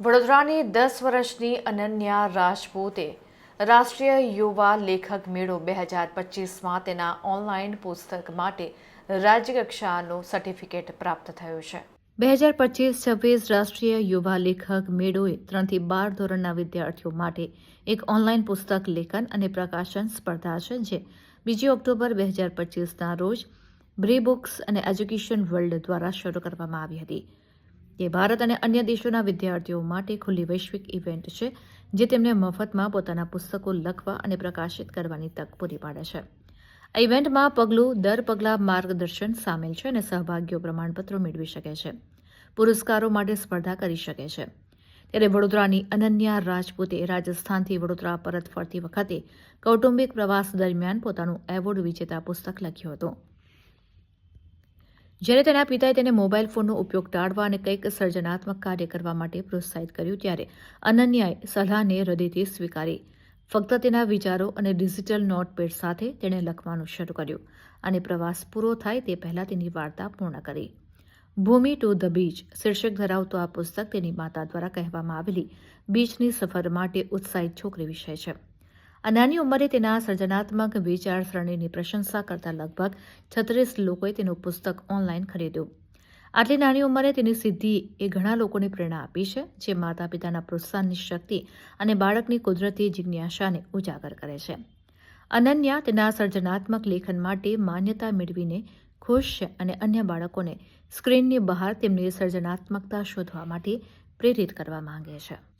વડોદરાની દસ વર્ષની અનન્યા રાજપૂતે રાષ્ટ્રીય યુવા લેખક મેળો બે હજાર પચીસમાં તેના ઓનલાઈન પુસ્તક માટે રાજ્યકક્ષાનું સર્ટિફિકેટ પ્રાપ્ત થયું છે. બે હજાર પચીસ છવ્વીસ રાષ્ટ્રીય યુવા લેખક મેળોએ ત્રણથી બાર ધોરણના વિદ્યાર્થીઓ માટે એક ઓનલાઈન પુસ્તક લેખન અને પ્રકાશન સ્પર્ધા છે, જે બીજી ઓક્ટોબર બે હજાર પચીસના રોજ બ્રી બુક્સ અને એજ્યુકેશન વર્લ્ડ દ્વારા શરૂ કરવામાં આવી હતી. તે ભારત અને અન્ય દેશોના વિદ્યાર્થીઓ માટે ખુલ્લી વૈશ્વિક ઇવેન્ટ છે, જે તેમને મફતમાં પોતાના પુસ્તકો લખવા અને પ્રકાશિત કરવાની તક પૂરી પાડે છે. આ ઇવેન્ટમાં પગલું દર પગલાં માર્ગદર્શન સામેલ છે અને સહભાગીઓ પ્રમાણપત્રો મેળવી શકે છે. પુરસ્કારો માટે સ્પર્ધા કરી શકે છે. ત્યારે વડોદરાની અનન્યા રાજપૂતે રાજસ્થાનથી વડોદરા પરત ફરતી વખતે કૌટુંબિક પ્રવાસ દરમિયાન પોતાનું એવોર્ડ વિજેતા પુસ્તક લખ્યું હતું. જ્યારે તેના પિતાએ તેને મોબાઈલ ફોનનો ઉપયોગ ટાળવા અને કંઈક સર્જનાત્મક કાર્ય કરવા માટે પ્રોત્સાહિત કર્યું, ત્યારે અનન્યાએ સલાહને હૃદયથી સ્વીકારી. ફક્ત તેના વિચારો અને ડિજિટલ નોટપેડ સાથે તેણે લખવાનું શરૂ કર્યું અને પ્રવાસ પૂરો થાય તે પહેલાં તેની વાર્તા પૂર્ણ કરી. ભૂમિ ટુ ધ બીચ શીર્ષક ધરાવતું આ પુસ્તક તેની માતા દ્વારા કહેવામાં આવેલી બીચની સફર માટે ઉત્સાહિત છોકરી વિષય છે. આ નાની ઉંમરે તેના સર્જનાત્મક વિચારસરણીની પ્રશંસા કરતા લગભગ છત્રીસ લોકોએ તેનું પુસ્તક ઓનલાઈન ખરીદ્યું. આટલી નાની ઉંમરે તેની સિદ્ધિ એ ઘણા લોકોને પ્રેરણા આપી છે, જે માતા પિતાના પ્રોત્સાહનની શક્તિ અને બાળકની કુદરતી જિજ્ઞાસાને ઉજાગર કરે છે. અનન્યા તેના સર્જનાત્મક લેખન માટે માન્યતા મેળવીને ખુશ છે અને અન્ય બાળકોને સ્ક્રીનની બહાર તેમની સર્જનાત્મકતા શોધવા માટે પ્રેરિત કરવા માંગે છે.